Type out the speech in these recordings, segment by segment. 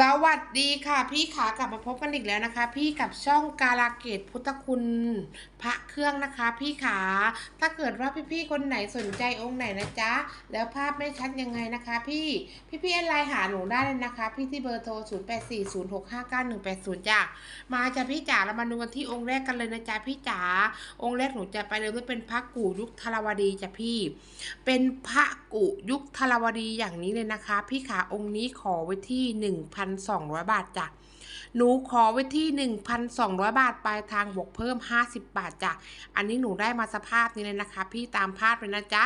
สวัสดีค่ะ พี่ขากลับมาพบกันอีกแล้วนะคะ พี่กับช่องกาลาเกตพุทธคุณพระเครื่องนะคะ พี่ขาถ้าเกิดว่าพี่ๆคนไหนสนใจองค์ไหนนะจ๊ะแล้วภาพไม่ชัดยังไงนะคะ พี่พี่ๆแอดไลน์หาหนูได้เลยนะคะ พี่ที่เบอร์โทร 0 8 4 0 6 5 9 1 8 0จ้ะมาจ้ะพี่จ๋าเรามาดูกันที่องค์แรกกันเลยนะจ๊ะพี่จ๋าองค์แรกหนูจะไปเลยว่เป็นพระกู่ยุคธารวดีจ้ะพี่ เป็นพระ กุยุคธารวดีอย่างนี้เลยนะคะ พี่ขาองค์นี้ขอไว้ที่ 1,200 บาทจ้ะหนูขอไว้ที่ 1,200 บาทปลายทางบวกเพิ่ม 50 บาทจ้ะ อันนี้หนูได้มาสภาพนี้เลยนะคะ พี่ตามภาพเลยนะจ๊ะ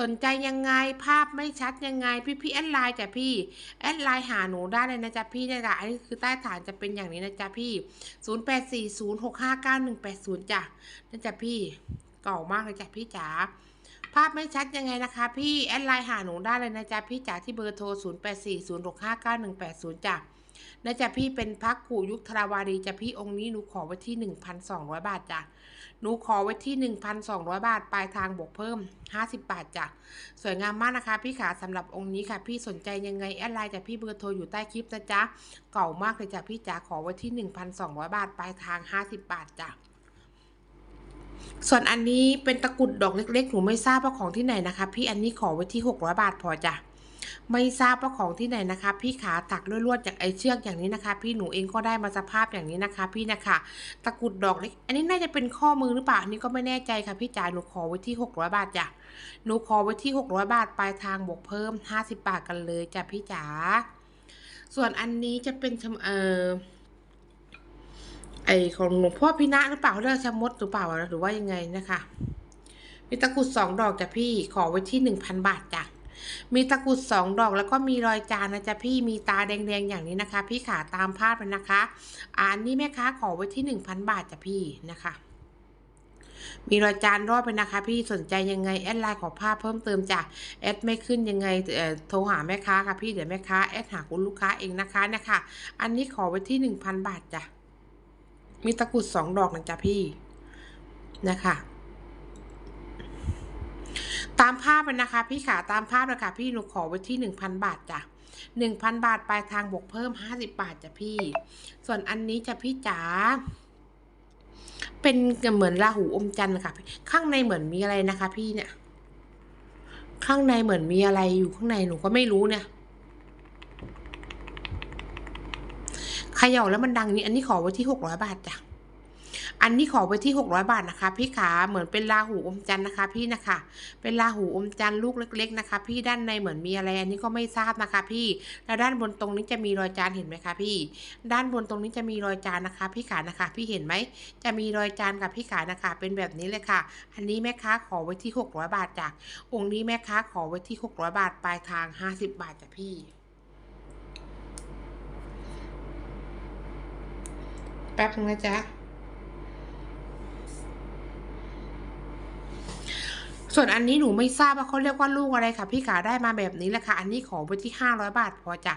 สนใจยังไงภาพไม่ชัดยังไง พี่พี่แอดไลน์จ้ะพี่ แอดไลน์หาหนูได้เลยนะจ๊ะพี่นี่ยจ้ะอันนี้คือใต้ฐานจะเป็นอย่างนี้นะจ๊ะพี่ 0840659180 จ้ะนั่นจ้ะพี่เก่ามากเลยจ้ะพี่จ๋า ภาพไม่ชัดยังไงนะคะ พี่แอดไลน์หาหนูได้เลยนะจ๊ะพี่จ๋าที่เบอร์โทร 0 8 4 0 6 5 9 1 8 0จ้ะนะจ๊ะพี่เป็นพักกู่ยุคธราวารีจ้ะพี่องค์นี้หนูขอไว้ที่ 1,200 บาทจ้ะหนูขอไว้ที่ 1,200 บาท ปลายทางบวกเพิ่ม 50 บาทจ้ะสวยงามมากนะคะ พี่ขาสำหรับองค์นี้ค่ะ พี่สนใจยังไงแอดไลน์จ้ะพี่เบอร์โทรอยู่ใต้คลิปนะจ๊ะเก่ามากเลยจ้ะพี่จ๋าขอไว้ที่ 1,200 บาท ปลายทาง 50 บาทจ้ะ ส่วนอันนี้เป็นตะกุดดอกเล็กๆหนูไม่ทราบว่าของที่ไหนนะคะ พี่อันนี้ขอไว้ที่ 600 บาทพอจ้ะไม่ทราบว่าของที่ไหนนะคะ พี่ขาตักลวดๆจากไอเชือกอย่างนี้นะคะ พี่หนูเองก็ได้มาสภาพอย่างนี้นะคะ พี่นะคะตะกุดดอกเล็ก อันนี้น่าจะเป็นข้อมือหรือเปล่าอันนี้ก็ไม่แน่ใจค่ะพี่จ๋าหนูขอไว้ที่ 600 บาทจ้ะหนูขอไว้ที่ 600 บาทปลายทางบวกเพิ่ม 50 บาทกันเลยจ้ะพี่จ๋าส่วนอันนี้จะเป็นเออ ไอของหลวงพ่อพินะหรือเปล่าเขาเรียกชะมดหรือเปล่าหรือว่ายังไงนะคะ มีตะกรุดสองดอกจ้ะพี่ขอไว้ที่หนึ่งพันบาทจ้ะมีตะกรุดสองดอกแล้วก็มีรอยจานนะจ๊ะพี่มีตาแดงๆอย่างนี้นะคะ พี่ขาตามภาพเลยนะคะ อันนี้แม่ค้าขอไว้ที่หนึ่งพันบาทจ้ะพี่นะคะมีรอยจานรอบไปนะคะ พี่สนใจยังไงแอดไลน์ขอภาพเพิ่มเติมจ้ะแอดไม่ขึ้นยังไงเอ่อโทรหาแม่ค้าค่ะพี่เดี๋ยวแม่ค้าแอดหาคุณลูกค้าเองนะคะนะคะ อันนี้ขอไว้ที่หนึ่งพันบาทจ้ะ มีตะกุดสองดอกนะจ๊ะพี่นะคะตามภาพเลยนะคะ พี่ขาตามภาพเลยค่ะพี่หนูขอไว้ที่หนึ่งพันบาทจ้ะหนึ่งพันบาทปลายทางบวกเพิ่มห้าสิบบาทจ้ะพี่ ส่วนอันนี้จะพี่จ๋าเป็นเหมือนราหูอมจันทร์ค่ะ ข้างในเหมือนมีอะไรนะคะ พี่เนี่ย ข้างในเหมือนมีอะไรอยู่ข้างในหนูก็ไม่รู้เนี่ยเขย่าแล้วมันดังนี้ อันนี้ขอไว้ที่หกร้อยบาทจ้ะอันนี้ขอไว้ที่ 600 บาทนะคะ พี่ขาเหมือนเป็นลาหูอมจันทร์นะคะ พี่นะคะ เป็นลาหูอมจันทร์ลูกเล็ก ๆ นะคะ พี่ด้านในเหมือนมีอะไร อันนี้ก็ไม่ทราบนะคะ พี่แล้วด้านบนตรงนี้จะมีรอยจานเห็นไหมคะพี่ ด้านบนตรงนี้จะมีรอยจานนะคะ พี่ขานะคะ พี่เห็นไหมจะมีรอยจานกับพี่ขานะคะ เป็นแบบนี้เลยค่ะ อันนี้แม่ค้าขอไว้ที่ 600 บาทจ้ะองค์นี้แม่ค้าขอไว้ที่ 600 บาทปลายทาง 50 บาทจ้ะพี่ แป๊บนึงนะจ๊ะ ส่วนอันนี้หนูไม่ทราบว่าเขาเรียกว่าลูกอะไรค่ะ พี่ขาได้มาแบบนี้แหละค่ะ อันนี้ขอไปที่ห้าร้อยบาทพอจ้ะ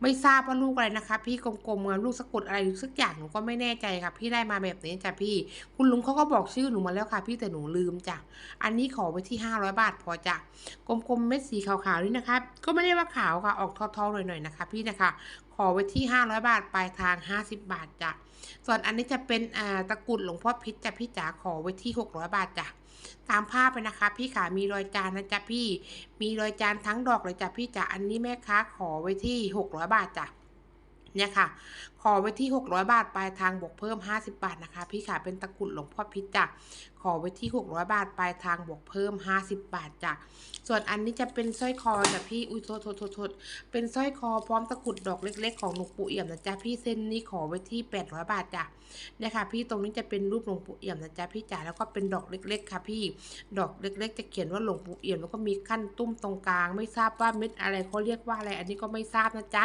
ไม่ทราบว่าลูกอะไรนะคะ พี่กลมๆเงินลูกสะกดอะไรสักอย่างหนูก็ไม่แน่ใจค่ะ พี่ได้มาแบบนี้จ้ะพี่ คุณลุงเขาก็บอกชื่อหนูมาแล้วค่ะ พี่แต่หนูลืมจ้ะอันนี้ขอไปที่ห้าร้อยบาทพอจ้ะกลมๆเม็ดสีขาวๆนี่นะคะ ก็ไม่ได้ว่าขาวค่ะออกทอๆหน่อยๆนะคะ พี่นะคะ ขอไว้ที่ห้าร้อยบาทปลายทางห้าสิบบาทจ้ะส่วนอันนี้จะเป็นอ่าตะกรุดหลวงพ่อพิษจ้ะพี่จ๋าขอไว้ที่หกร้อยบาทจ้ะ ตามภาพไปนะคะ พี่ขามีรอยจานนะจ๊ะพี่ มีรอยจานทั้งดอกเลยจ้ะพี่จ๋าอันนี้แม่ค้าขอไว้ที่หกร้อยบาทจ้ะเนี่ยค่ะขอไว้ที่หกร้อยบาทปลายทางบวกเพิ่มห้าสิบาทนะคะ พี่ขาเป็นตะกุดหลวงพ่อพิษจ้ะขอไว้ที่หกร้อยบาทปลายทางบวกเพิ่มห้าสิบาทจ้ะส่วนอันนี้จะเป็นสร้อยคอจ้ะพี่อุ้ยโทษโทษโทษเป็นสร้อยคอพร้อมตะกุดดอกเล็ก ๆ ของหลวงปู่เอี่ยมนะจ๊ะพี่เส้นนี้ขอไว้ที่แปดร้อยบาทจ้ะเนี่ยค่ะ พี่ตรงนี้จะเป็นรูปหลวงปู่เอี่ยมนะจ๊ะพี่จ๋าแล้วก็เป็นดอกเล็ก ๆ ค่ะ พี่ดอกเล็ก ๆ จะเขียนว่าหลวงปู่เอี่ยมแล้วก็มีขั้นตุ้มตรงกลาง ไม่ทราบว่าเม็ดอะไรเขาเรียกว่าอะไร อันนี้ก็ไม่ทราบนะจ๊ะ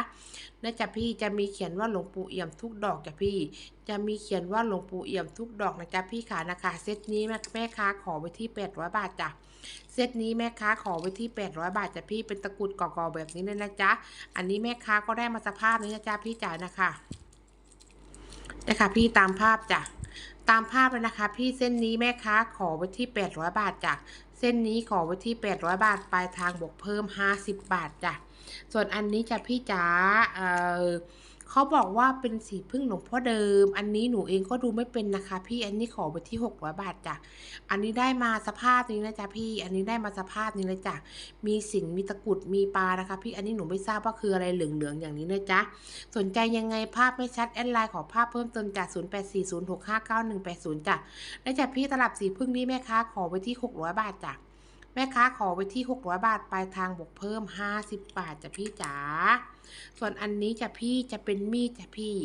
นะจ๊ะพี่จะมีเขียนว่าหลวงปู่เอี่ยมทุกดอกจ้ะพี่ จะมีเขียนว่าหลวงปู่เอี่ยมทุกดอกนะจ๊ะพี่ขานะคะ เซตนี้แม่ค้าขอไว้ที่800บาทจ้ะเซตนี้แม่ค้าขอไว้ที่ 800 บาทจ้ะพี่เป็นตะกรุดก่อๆแบบนี้เลยนะจ๊ะ อันนี้แม่ค้าก็ได้มาสภาพนี้นะจ๊ะพี่จ๋านะคะนะคะพี่ตามภาพจ้ะตามภาพเลยนะคะ พี่เส้นนี้แม่ค้าขอไว้ที่ 800 บาทจ้ะเส้นส้นนี้ขอไว้ที่ 800 บาทปลายทางบวกเพิ่ม 50 บาทจ้ะส่วนอันนี้จะพี่จ๋าเอ่อ เขาบอกว่าเป็นสีพึ่งหลวงพ่อเดิม อันนี้หนูเองก็ดูไม่เป็นนะคะ พี่อันนี้ขอไปที่ 600 บาทจ้ะ อันนี้ได้มาสภาพนี้นะจ๊ะพี่ อันนี้ได้มาสภาพนี้เลยจ้ะ มีสิงมีตะกุด มีปลานะคะ พี่ อันนี้หนูไม่ทราบว่าคืออะไรเหลืองๆอย่างนี้นะจ๊ะสนใจยังไงภาพไม่ชัดแอดไลน์ขอภาพเพิ่มเติมจาก0840659180จ้ะ และจากพี่ตลับสีพึ่งนี้แม่ค้าขอไว้ที่ 600 บาทจ้ะ แม่ค้าขอไวที่ 600 บาทปลายทางบวกเพิ่ม 50 บาทจ้ะพี่จ๋า ส่วนอันนี้จะพี่จะเป็นมีดจ้ะพี่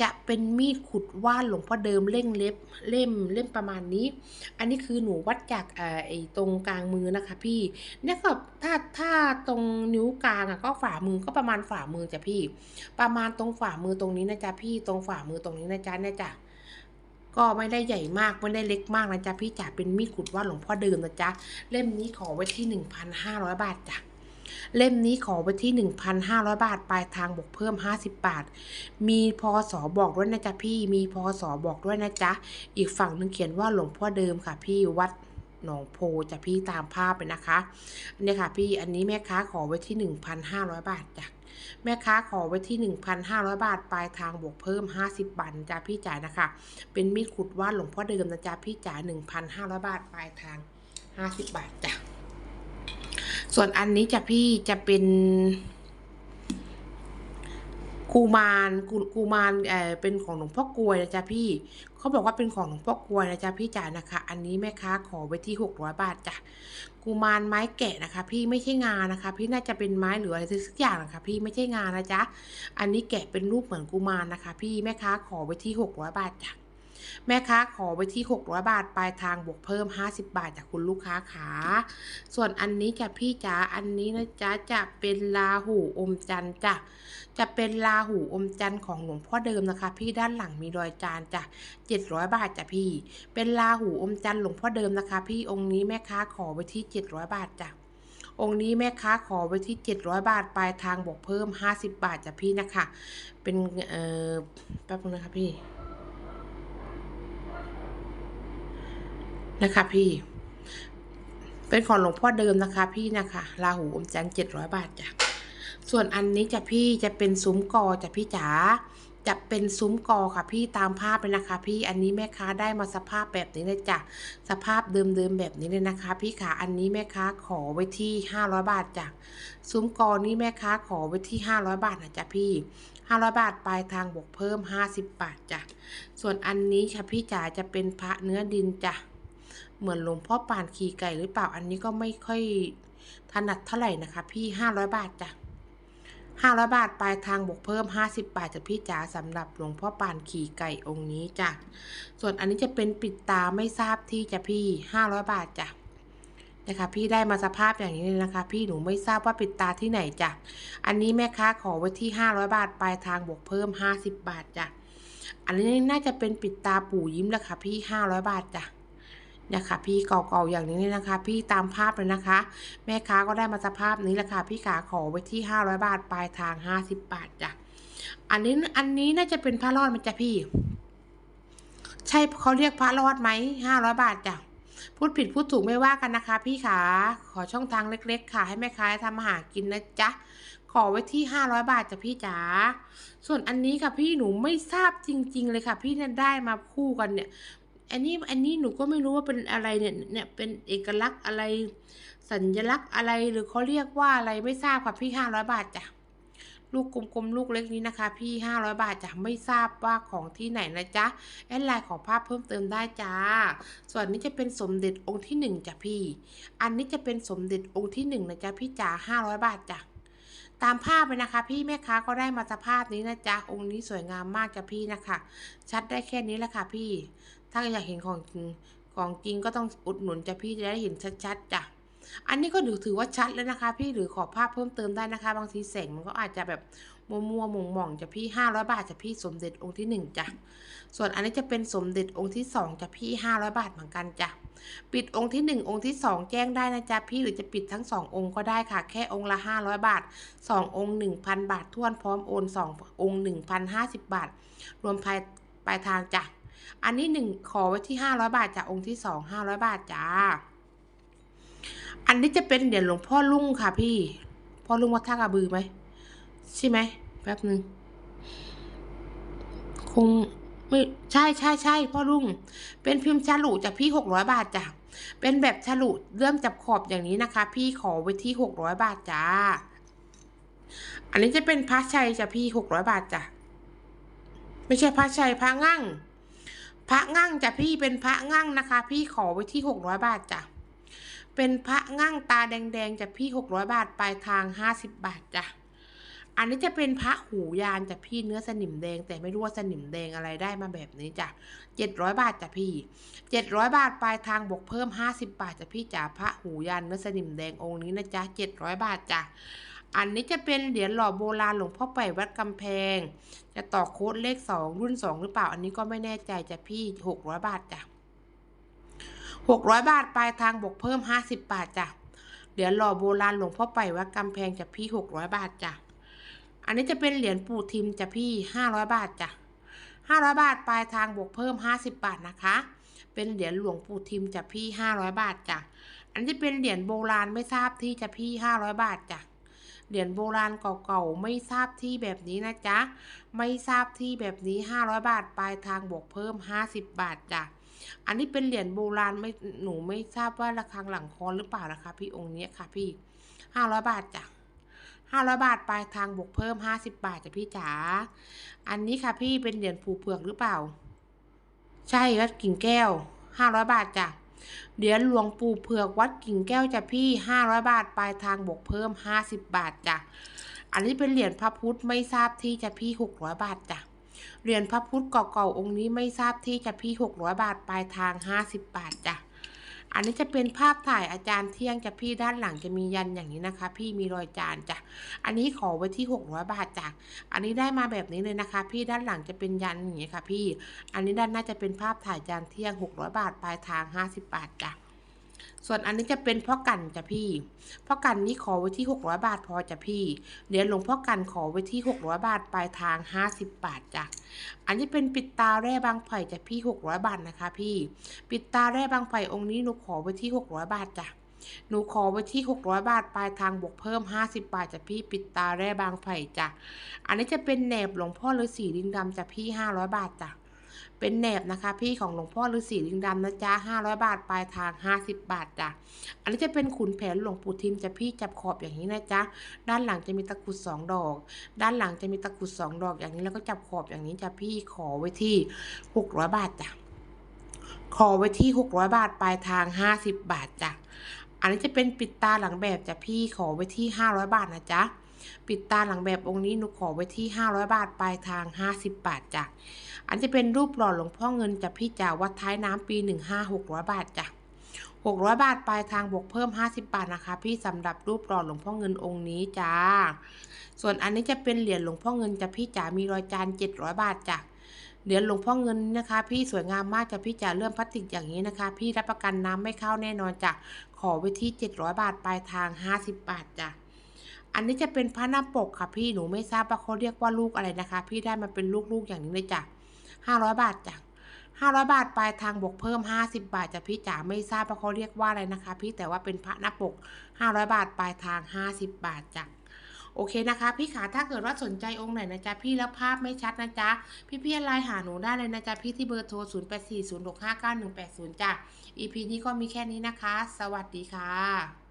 จะเป็นมีดขุดว่านหลวงพ่อเดิมเล่งเล็บเล่มเล่มประมาณนี้ อันนี้คือหนูวัดจากเอ่อไอ้ตรงกลางมือนะคะ พี่เนี่ยก็ถ้าถ้าตรงนิ้วกลางอะก็ฝ่ามือก็ประมาณฝ่ามือจ้ะพี่ ประมาณตรงฝ่ามือตรงนี้นะจ๊ะพี่ตรงฝ่ามือตรงนี้นะจ๊ะเนี่ยจ้ะ ก็ไม่ได้ใหญ่มากไม่ได้เล็กมากนะจ๊ะพี่จ๋าเป็นมีดขุดว่าหลวงพ่อเดิมนะจ๊ะเล่มนี้ขอไว้ที่ 1,500 บาทจ้ะเล่มนี้ขอไว้ที่ 1,500 บาท ปลายทางบวกเพิ่ม 50 บาท มีพศบอกด้วยนะจ๊ะพี่ มีพศบอกด้วยนะจ๊ะ อีกฝั่งหนึงเขียนว่าหลวงพ่อเดิมค่ะ พี่วัดหนองโพจะพี่ตามภาพไปนะคะเนี่ยค่ะพี่ อันนี้แม่ค้าขอไว้ที่ 1,500 บาทจ้ะ แม่ค้าขอไว้ที่ 1,500 บาท ปลายทางบวกเพิ่ม 50 บาทนะจ้าพี่จ๋านะคะ เป็นมีดขุดว่านหลวงพ่อเดิมนะจ๊ะพี่จ๋า1,500 บาท ปลายทาง 50 บาทจ้ะส่วนอันนี้จะพี่จะเป็น กูมารกูกูมารเออเป็นของหลวงพ่อกลวยนะจ๊ะพี่เขาบอกว่าเป็นของหลวงพ่อกลวยนะจ๊ะพี่จ๋านะคะ อันนี้แม่ค้าขอไว้ที่หกร้อยบาทจ้ะกูมารไม้แกะนะคะ พี่ไม่ใช่งานนะคะ พี่น่าจะเป็นไม้หรืออะไรสักอย่างนะคะ พี่ไม่ใช่งานนะจ๊ะอันนี้แกะเป็นรูปเหมือนกูมารนะคะ พี่แม่ค้าขอไว้ที่หกร้อยบาทจ้ะ แม่ค้าขอไว้ที่ 600 บาทปลายทางบวกเพิ่ม 50 บาทจากคุณลูกค้าขาส่วนอันนี้จะพี่จ๋าอันนี้นะจ๊ะจะเป็นลาหูอมจันทร์จ้ะจะเป็นลาหูอมจันทร์ของหลวงพ่อเดิมนะคะ พี่ด้านหลังมีรอยจานจ้ะ700 บาทจ้ะพี่ เป็นลาหูอมจันทร์หลวงพ่อเดิมนะคะ พี่องค์นี้แม่ค้าขอไว้ที่ 700 บาทจ้ะองค์นี้แม่ค้าขอไว้ที่ 700 บาท ปลายทางบวกเพิ่ม 50 บาทจ้ะพี่นะคะ เป็นเอ่อแป๊บนึงนะคะพี่ นะคะพี่ เป็นของหลวงพ่อเดิมนะคะ พี่นะคะราหูอมจันทร์700บาทจ้ะส่วนอันนี้จะพี่จะเป็นซุ้มกอจะพี่จ๋าจะเป็นซุ้มกอค่ะพี่ตามภาพเลยนะคะ พี่อันนี้แม่ค้าได้มาสภาพแบบนี้เลยจ้ะสภาพเดิมๆแบบนี้เลยนะคะ พี่ขาอันนี้แม่ค้าขอไว้ที่ 500 บาทจ้ะซุ้มกอนี้แม่ค้าขอไว้ที่ 500 บาทนะจ๊ะพี่ 500 บาทปลายทางบวกเพิ่ม 50 บาทจ้ะส่วนอันนี้ค่ะพี่จ๋าจะเป็นพระเนื้อดินจ้ะ เหมือนหลวงพ่อปานขี่ไก่หรือเปล่าอันนี้ก็ไม่ค่อยถนัดเท่าไหร่นะคะ พี่500บาทจ้ะห้าร้อยบาทปลายทางบวกเพิ่มห้าสิบบาทจากพี่จ๋าสำหรับหลวงพ่อปานขี่ไก่องค์นี้จ้ะส่วนอันนี้จะเป็นปิดตาไม่ทราบที่จะพี่ห้าร้อยบาทจ้ะนะคะพี่ได้มาสภาพอย่างนี้เลยนะคะ พี่หนูไม่ทราบว่าปิดตาที่ไหนจ้ะอันนี้แม่ค้าขอไว้ที่ห้าร้อยบาทปลายทางบวกเพิ่มห้าสิบบาทจ้ะอันนี้น่าจะเป็นปิดตาปู่ยิ้มแหละค่ะพี่ห้าร้อยบาทจ้ะ นี่ยค่ะพี่เก่าๆอย่างนี้เลยนะคะ พี่ตามภาพเลยนะคะ แม่ค้าก็ได้มาสภาพนี้แหละค่ะพี่ขาขอไว้ที่ 500 บาทปลายทาง 50 บาทจ้ะอันนี้อันนี้น่าจะเป็นพระรอดมันจ้ะพี่ ใช่เขาเรียกพระรอดไหม500บาทจ้ะพูดผิดพูดถูกไม่ว่ากันนะคะ พี่ขาขอช่องทางเล็ก ๆ ค่ะ ให้แม่ค้าทำอาหารกินนะจ๊ะขอไว้ที่500บาทจ้ะพี่จ๋าส่วนอันนี้ค่ะพี่หนูไม่ทราบจริง ๆ เลยค่ะ พี่เนี่ยได้มาคู่กันเนี่ย อันนี้อันนี้หนูก็ไม่รู้ว่าเป็นอะไรเนี่ยเนี่ยเป็นเอกลักษณ์อะไร สัญลักษณ์อะไรหรือเขาเรียกว่าอะไรไม่ทราบค่ะพี่ห้าร้อยบาทจ้ะลูกกลมๆลูกเล็กนี้นะคะ พี่ห้าร้อยบาทจ้ะไม่ทราบว่าของที่ไหนนะจ๊ะแอดไลน์ขอภาพเพิ่มเติมได้จ้า ส่วนนี้จะเป็นสมเด็จองค์ที่หนึ่งจ้ะพี่ อันนี้จะเป็นสมเด็จองค์ที่หนึ่งนะจ๊ะพี่จ๋าห้าร้อยบาทจ้ะตามภาพเลยนะคะ พี่แม่ค้าก็ได้มาสภาพนี้นะจ๊ะองค์นี้สวยงามมากจ้ะพี่นะคะ ชัดได้แค่นี้แหละค่ะพี่ ถ้าอยากเห็นของจริงของจริงก็ต้องอุดหนุนจ้ะพี่จะได้เห็นชัดๆจ้ะอันนี้ก็ถือถือว่าชัดแล้วนะคะ พี่หรือขอภาพเพิ่มเติมได้นะคะ บางทีแสงมันก็อาจจะแบบมัวมัวๆหม่องๆจะพี่ห้าร้อยบาทจะพี่สมเด็จองค์ที่หนึ่งจ้ะส่วนอันนี้จะเป็นสมเด็จองค์ที่สองจะพี่ห้าร้อยบาทเหมือนกันจ้ะปิดองค์ที่หนึ่งองค์ที่สองแจ้งได้นะจ๊ะพี่หรือจะปิดทั้งสององค์ก็ได้ค่ะ แค่องค์ละห้าร้อยบาทสององค์หนึ่งพันบาททวนพร้อมโอนสององค์หนึ่งพันห้าสิบบาท รวมภายปลายทางจ้ะ อันนี้หนึ่งขอไว้ที่ห้าร้อยบาทจากองค์ที่สองห้าร้อยบาทจ้า อันนี้จะเป็นเหรียญหลวงพ่อลุงค่ะพี่ พ่อลุงวัดท่ากระบือไหมใช่ไหมแป๊บหนึ่งคงไม่ใช่ใช่ใช่พ่อลุง เป็นพิมพ์ฉลุจากพี่หกร้อยบาทจ้ะ เป็นแบบฉลุเริ่มจับขอบอย่างนี้นะคะ พี่ขอไว้ที่หกร้อยบาทจ้า อันนี้จะเป็นพระชัยจ้ะพี่หกร้อยบาทจ้ะ ไม่ใช่พระชัยพระงั่ง พระงั่งจ้ะพี่เป็นพระงั่งนะคะ พี่ขอไว้ที่หกร้อยบาทจ้ะเป็นพระงั่งตาแดงๆจะพี่หกร้อยบาทปลายทางห้าสิบบาทจ้ะ อันนี้จะเป็นพระหูยานจะพี่เนื้อสนิมแดง แต่ไม่รู้ว่าสนิมแดงอะไรได้มาแบบนี้จ้ะเจ็ดร้อยบาทจ้ะพี่เจ็ดร้อยบาทปลายทางบวกเพิ่มห้าสิบบาทจ้ะพี่จ๋าพระหูยานเนื้อสนิมแดงองค์นี้นะจ๊ะเจ็ดร้อยบาทจ้ะอันนี้จะเป็นเหรียญหล่อโบราณหลวงพ่อไปวัดกำแพง จะต่อโค้ดเลขสองรุ่นสองหรือเปล่า อันนี้ก็ไม่แน่ใจจะพี่หกร้อยบาทจ้ะหกร้อยบาทปลายทางบวกเพิ่มห้าสิบบาทจ้ะเหรียญหล่อโบราณหลวงพ่อไปวัดกำแพงจะพี่หกร้อยบาทจ้ะอันนี้จะเป็นเหรียญปู่ทิมจะพี่ห้าร้อยบาทจ้ะห้าร้อยบาทปลายทางบวกเพิ่มห้าสิบบาทนะคะ เป็นเหรียญหลวงปู่ทิมจะพี่ห้าร้อยบาทจ้ะอันนี้เป็นเหรียญโบราณไม่ทราบที่จะพี่ห้าร้อยบาทจ้ะ เหรียญโบราณเก่าๆ ไม่ทราบที่แบบนี้นะจ๊ะ ไม่ทราบที่แบบนี้ห้าร้อยบาท ปลายทางบวกเพิ่มห้าสิบบาทจ้ะ อันนี้เป็นเหรียญโบราณไม่หนูไม่ทราบว่าระฆังหลังคอหรือเปล่านะคะ พี่องค์นี้ค่ะพี่ห้าร้อยบาทจ้ะห้าร้อยบาทปลายทางบวกเพิ่มห้าสิบบาทจ้ะพี่จ๋า อันนี้ค่ะพี่เป็นเหรียญผูเผือกหรือเปล่า ใช่วัดกิ่งแก้วห้าร้อยบาทจ้ะ เหรียญหลวงปู่เผือกวัดกิ่งแก้วจ้ะพี่ห้าร้อยบาทปลายทางบวกเพิ่มห้าสิบบาทจ้ะ อันนี้เป็นเหรียญพระพุทธไม่ทราบที่จ้ะพี่หกร้อยบาทจ้ะ เหรียญพระพุทธเก่าๆองค์นี้ไม่ทราบที่จ้ะพี่หกร้อยบาทปลายทางห้าสิบบาทจ้ะ อันนี้จะเป็นภาพถ่ายอาจารย์เที่ยงจะพี่ด้านหลังจะมียันอย่างนี้นะคะ พี่มีรอยจานจ้ะอันนี้ขอไว้ที่หกร้อยบาทจ้ะอันนี้ได้มาแบบนี้เลยนะคะ พี่ด้านหลังจะเป็นยันอย่างนี้ค่ะ พี่ อันนี้ด้านหน้าจะเป็นภาพถ่ายอาจารย์เที่ยงหกร้อยบาทปลายทางห้าสิบบาทจ้ะ ส่วนอันนี้จะเป็นพ่อกันจ้ะพี่ พ่อกันนี้ขอไว้ที่หกร้อยบาทพอจ้ะพี่เหรียญหลวงพ่อกันขอไว้ที่หกร้อยบาทปลายทางห้าสิบบาทจ้ะ อันนี้เป็นปิดตาแร่บางไผ่จ้ะพี่หกร้อยบาทนะคะ พี่ ปิดตาแร่บางไผ่องค์นี้หนูขอไว้ที่หกร้อยบาทจ้ะหนูขอไว้ที่หกร้อยบาท ปลายทางบวกเพิ่มห้าสิบบาทจ้ะพี่ปิดตาแร่บางไผ่จ้ะ อันนี้จะเป็นแหนบหลวงพ่อฤาษีลิงดำจ้ะพี่ห้าร้อยบาทจ้ะ เป็นแหนบนะคะ พี่ของหลวงพ่อฤาษีลิงดำนะจ๊ะห้าร้อยบาทปลายทางห้าสิบบาทจ้ะอันนี้จะเป็นขุนแผนหลวงปู่ทิมจะพี่จับขอบอย่างนี้นะจ๊ะด้านหลังจะมีตะกุดสองดอก ด้านหลังจะมีตะกุดสองดอกอย่างนี้แล้วก็จับขอบอย่างนี้จะพี่ขอไว้ที่หกร้อยบาทจ้ะขอไว้ที่หกร้อยบาทปลายทางห้าสิบบาทจ้ะอันนี้จะเป็นปิดตาหลังแบบจ้ะพี่ขอไว้ที่ห้าร้อยบาทนะจ๊ะ ปิดตาหลังแบบองค์นี้หนูขอไว้ที่ห้าร้อยบาทปลายทางห้าสิบบาทจ้ะอันจะเป็นรูปหล่อหลวงพ่อเงินจ้ะพี่จ๋าวัดท้ายน้ำปีหนึ่งห้าหกร้อยบาทจ้ะหกร้อยบาทปลายทางบวกเพิ่มห้าสิบบาทนะคะ พี่สำหรับรูปหล่อหลวงพ่อเงินองค์นี้จ้า ส่วนอันนี้จะเป็นเหรียญหลวงพ่อเงินจ้ะพี่จ๋ามีรอยจานเจ็ดร้อยบาทจ้ะเหรียญหลวงพ่อเงินนะคะ พี่สวยงามมากจ้ะพี่จ๋าเลื่อมพลาสติกอย่างนี้นะคะ พี่รับประกันน้ำไม่เข้าแน่นอนจ้ะขอไว้ที่เจ็ดร้อยบาทปลายทางห้าสิบบาทจ้ะ อันนี้จะเป็นพระหน้าปกค่ะพี่หนูไม่ทราบว่าเขาเรียกว่าลูกอะไรนะคะ พี่ได้มาเป็นลูกๆอย่างนี้เลยจ้ะห้าร้อยบาทจ้ะห้าร้อยบาทปลายทางบวกเพิ่มห้าสิบบาทจ้ะพี่จ๋าไม่ทราบว่าเขาเรียกว่าอะไรนะคะ พี่แต่ว่าเป็นพระหน้าปกห้าร้อยบาทปลายทางห้าสิบบาทจ้ะโอเคนะคะ พี่ขาถ้าเกิดว่าสนใจองค์ไหนนะจ๊ะพี่แล้วภาพไม่ชัดนะจ๊ะพี่พี่ไลน์หาหนูได้เลยนะจ๊ะพี่ที่เบอร์โทร 0 8 4 0 6 5 9 1 8 0 จ้ะ EP นี้ก็มีแค่นี้นะคะ สวัสดีค่ะ